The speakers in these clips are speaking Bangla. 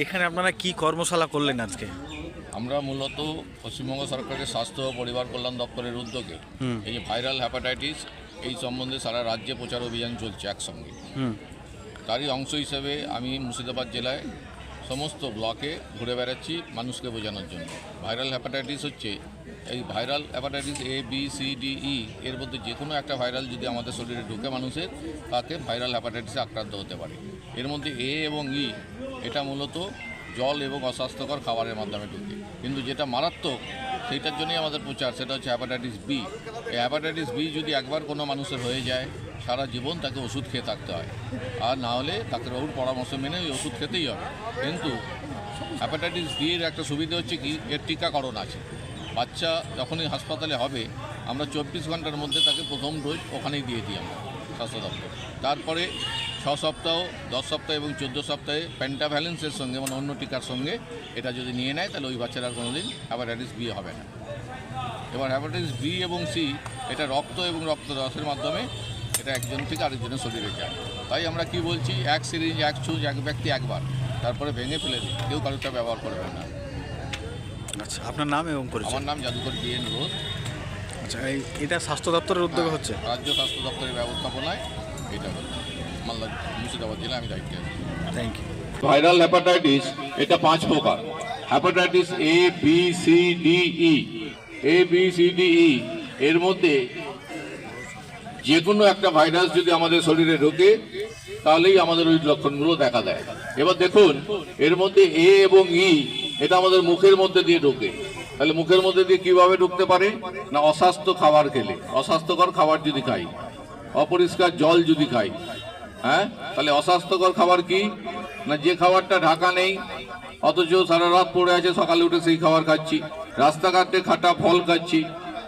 এখানে আপনারা কি কর্মশালা করলেন আজকে? আমরা মূলত পশ্চিমবঙ্গ সরকারের স্বাস্থ্য ও পরিবার কল্যাণ দপ্তরের উদ্যোগে এই যে ভাইরাল হ্যাপাটাইটিস এই সম্বন্ধে সারা রাজ্যে প্রচার অভিযান চলছে একসঙ্গে। তারই অংশ হিসেবে আমি মুর্শিদাবাদ জেলায় সমস্ত ব্লকে ঘুরে বেড়াচ্ছি মানুষকে বোঝানোর জন্য। ভাইরাল হ্যাপাটাইটিস হচ্ছে এই viral hepatitis A B C D E এর মধ্যে যে কোনো একটা ভাইরাল যদি আমাদের শরীরে ঢুকে মানুষের তাকে ভাইরাল হ্যাপাটাইটিসে আক্রান্ত হতে পারে। এর মধ্যে এ এবং ই, এটা মূলত জল এবং অস্বাস্থ্যকর খাবারের মাধ্যমে ঢুকে। কিন্তু যেটা মারাত্মক, সেইটার জন্যই আমাদের প্রচার, সেটা হচ্ছে হ্যাপাটাইটিস বি এই হ্যাপাটাইটিস বি যদি একবার কোনো মানুষের হয়ে যায়, সারা জীবন তাকে ওষুধ খেয়ে থাকতে হয়। আর না হলে ডাক্তারবাবুর পরামর্শ মেনে ওই ওষুধ খেতেই হবে। কিন্তু হ্যাপাটাইটিস বি এর একটা সুবিধা হচ্ছে কি, এর টিকাকরণ আছে। বাচ্চা যখনই হাসপাতালে হবে, আমরা চব্বিশ ঘণ্টার মধ্যে তাকে প্রথম ডোজ ওখানেই দিয়ে দিই আমরা স্বাস্থ্য দপ্তর। তারপরে ছ সপ্তাহ দশ সপ্তাহ এবং চোদ্দ সপ্তাহে প্যান্টাভ্যালেন্সের সঙ্গে মানে অন্য টিকার সঙ্গে এটা যদি নিয়ে নেয় তাহলে ওই বাচ্চারা আর কোনোদিন হ্যাপাটাইটিস বি হবে না। এবার হ্যাপাটাইটিস বি এবং সি এটা রক্ত এবং রক্ত রক্তরসের মাধ্যমে এটা একজন থেকে আরেকজনের শরীরে যায়। তাই আমরা কি বলছি? এক সিরিজ এক সুজ এক ব্যক্তি একবার তারপরে ভেঙে ফেলে দিই। কেউ কারোটা ব্যবহার করবেন না। আচ্ছা আপনার নাম এবং আমার নাম জাদুকর বি এন রোজ। আচ্ছা এই এটা স্বাস্থ্য দপ্তরের উদ্যোগে হচ্ছে? রাজ্য স্বাস্থ্য দপ্তরের ব্যবস্থাপনায় এটা হচ্ছে। মালদা মুর্শিদাবাদ জেলায় আমি দায়িত্বে আছি। থ্যাংক ইউ ভাইরাল হ্যাপাটাইটিস এটা পাঁচ প্রকার। Hepatitis A B C D E A B C D E এর মধ্যে যে কোনো একটা ভাইরাস যদি আমাদের শরীরে ঢোকে তাহলেই আমাদের ওই লক্ষণগুলো দেখা দেয়। এবার দেখুন এর মধ্যে এ এবং ই এটা আমাদের মুখের মধ্যে দিয়ে ঢোকে। তাহলে মুখের মধ্যে দিয়ে কীভাবে ঢুকতে পারে? না অস্বাস্থ্য খাবার খেলে। অস্বাস্থ্যকর খাবার যদি খাই অপরিষ্কার জল যদি খাই হ্যাঁ? তাহলে অস্বাস্থ্যকর খাবার কি? না যে খাবারটা ঢাকা নেই, অথচ সারা রাত পড়ে আছে, সকালে উঠে সেই খাবার খাচ্ছি। রাস্তাঘাটে খাটা ফল খাচ্ছি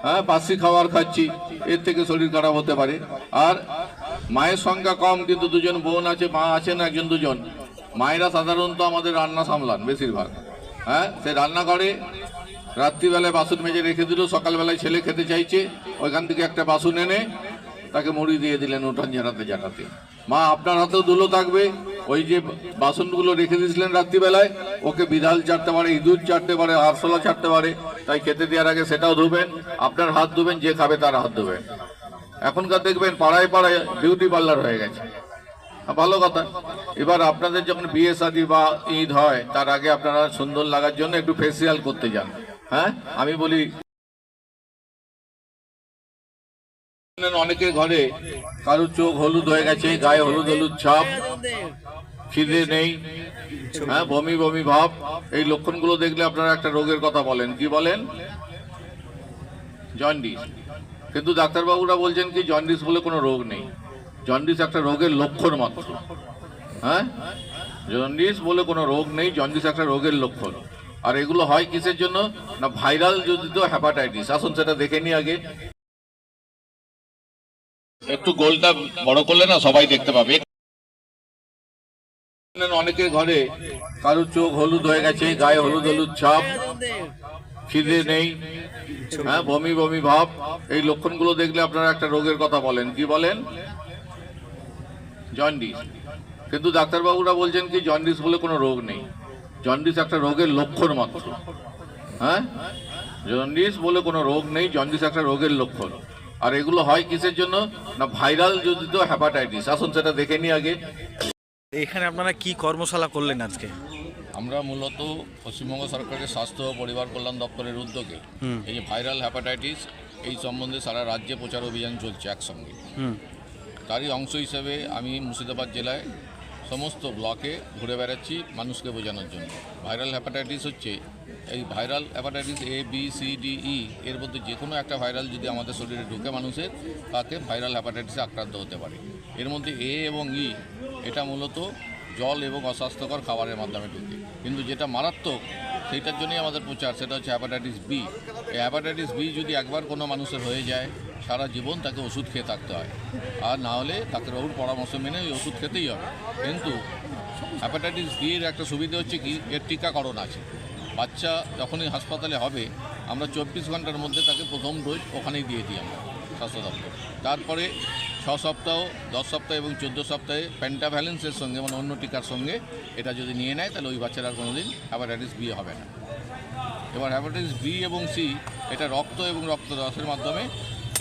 হ্যাঁ? বাসি খাবার খাচ্ছি, এর থেকে শরীর খারাপ হতে পারে। আর মায়ের সংখ্যা কম, কিন্তু দুজন বোন আছে, মা আছেন একজন দুজন। মায়েরা সাধারণত আমাদের রান্না সামলান বেশিরভাগ হ্যাঁ? সে রান্না করে, রাত্রিবেলায় বাসন মেজে রেখে দিল, সকালবেলায় ছেলে খেতে চাইছে, ওইখান থেকে একটা বাসন এনে তাকে মুড়ি দিয়ে দিলেন উঠান ঝাড়াতে ঝাড়াতে মা আপনার হাতেও ধুলো থাকবে। ওই যে বাসনগুলো রেখে দিয়েছিলেন রাত্রিবেলায়, ওকে বিড়াল চাটতে পারে, ইঁদুর চাটতে পারে, আরশোলা চাটতে পারে, তাই খেতে দেওয়ার আগে সেটাও ধুবেন, আপনার হাত ধুবেন, যে খাবে তার হাত ধুবেন। এখনকার দেখবেন পাড়ায় পাড়ায় বিউটি পার্লার হয়ে গেছে। ভালো কথা, এবার আপনাদের যখন বিয়ে শাদী বা ঈদ হয়, তার আগে আপনারা সুন্দর লাগার জন্য একটু ফেসিয়াল করতে যান। হ্যাঁ? আমি বলি অনেকের ঘরে, কারোর চোখ হলুদ হয়ে গেছে, গায়ে হলুদ হলুদ ছাপ, খিদে নেই হ্যাঁ বমি বমি ভাব। এই লক্ষণগুলো দেখলে আপনারা একটা রোগের কথা বলেন। কি বলেন? জন্ডিস। কিন্তু ডাক্তারবাবুরা বলছেন কি, জন্ডিস বলে কোনো রোগ নেই। জন্ডিস একটা রোগের লক্ষণ মাত্র। হ্যাঁ? জন্ডিস বলে কোনো রোগ নেই, জন্ডিস একটা রোগের লক্ষণ। আর এগুলো হয় কিসের জন্য? না, ভাইরাল যদি তো হ্যাপাটাইটিস আসুন সেটা দেখে নি আগে। একটু গোলটা বড় করলে না সবাই দেখতে পাবে। অনেকের ঘরে কারোর চোখ হলুদ হয়ে গেছে, গায়ে হলুদ হলুদ ছাপ, খিদে নেই হ্যাঁ বমি বমি ভাব। এই লক্ষণগুলো দেখলে আপনারা একটা রোগের কথা বলেন। কি বলেন? জন্ডিস। কিন্তু ডাক্তারবাবুরা বলছেন কি, জন্ডিস বলে কোনো রোগ নেই। জন্ডিস একটা রোগের লক্ষণ মাত্র। হ্যাঁ? জন্ডিস বলে কোনো রোগ নেই, জন্ডিস একটা রোগের লক্ষণ। আর এগুলো হয় কিসের জন্য? না ভাইরাল যদি তো হ্যাপাটাইটিস আসুন সেটা দেখে নি আগে। এখানে আপনারা কি কর্মশালা করলেন আজকে? আমরা মূলত পশ্চিমবঙ্গ সরকারের স্বাস্থ্য ও পরিবার কল্যাণ দপ্তরের উদ্যোগে হুম। এই যে ভাইরাল হ্যাপাটাইটিস এই সম্বন্ধে সারা রাজ্যে প্রচার অভিযান চলছে একসঙ্গে। তারই অংশ হিসেবে আমি মুর্শিদাবাদ জেলায় সমস্ত ব্লকে ঘুরে বেড়াচ্ছি মানুষকে বোঝানোর জন্য। ভাইরাল হ্যাপাটাইটিস হচ্ছে, এই viral hepatitis A B C D E এর মধ্যে যে কোনো একটা ভাইরাল যদি আমাদের শরীরে ঢুকে মানুষের, তাতে ভাইরাল হ্যাপাটাইটিসে আক্রান্ত হতে পারে। এর মধ্যে এ এবং ই এটা মূলত জল এবং অস্বাস্থ্যকর খাবারের মাধ্যমে ঢুকে। কিন্তু যেটা মারাত্মক, সেইটার জন্যই আমাদের প্রচার, সেটা হচ্ছে হ্যাপাটাইটিস বি এই হ্যাপাটাইটিস বি যদি একবার কোনো মানুষের হয়ে যায় সারা জীবন তাকে ওষুধ খেয়ে থাকতে হয়। আর না হলে ডাক্তারবাবুর পরামর্শ মেনে ওই ওষুধ খেতেই হবে। কিন্তু হ্যাপাটাইটিস বি এর একটা সুবিধা হচ্ছে কি, এর টিকাকরণ আছে। বাচ্চা যখনই হাসপাতালে হবে, আমরা চব্বিশ ঘণ্টার মধ্যে তাকে প্রথম ডোজ ওখানেই দিয়ে দিই আমরা স্বাস্থ্য দপ্তর। তারপরে ছ ছ সপ্তাহ, দশ সপ্তাহ এবং চোদ্দ সপ্তাহে প্যান্টাভ্যালেন্সের সঙ্গে মানে অন্য টিকার সঙ্গে এটা যদি নিয়ে নেয়, তাহলে ওই বাচ্চার কোনো দিন হ্যাপাটাইটিস বি হবে না। এবার হ্যাপাটাইটিস বি এবং সি এটা রক্ত এবং রক্তরসের মাধ্যমে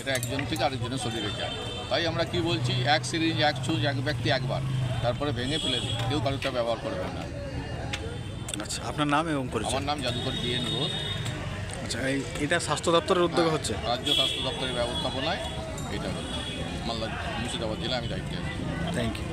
এটা একজন থেকে আরেকজনের শরীরে যায় তাই আমরা কি বলছি এক সিরিজ এক ছুঁচ এক ব্যক্তি একবার। তারপরে ভেঙে ফেলে দিই। কেউ কারোটা ব্যবহার করবেন না। আচ্ছা আপনার নাম এবং পরিচয়? আমার নাম জাদুকর বি এন ঘোষ আচ্ছা এই এটা স্বাস্থ্য দপ্তরের উদ্যোগ হচ্ছে? রাজ্য স্বাস্থ্য দপ্তরের ব্যবস্থাপনায় এটা হচ্ছে। মালদা মুর্শিদাবাদ জেলায় আমি দায়িত্বে আছি। Thank you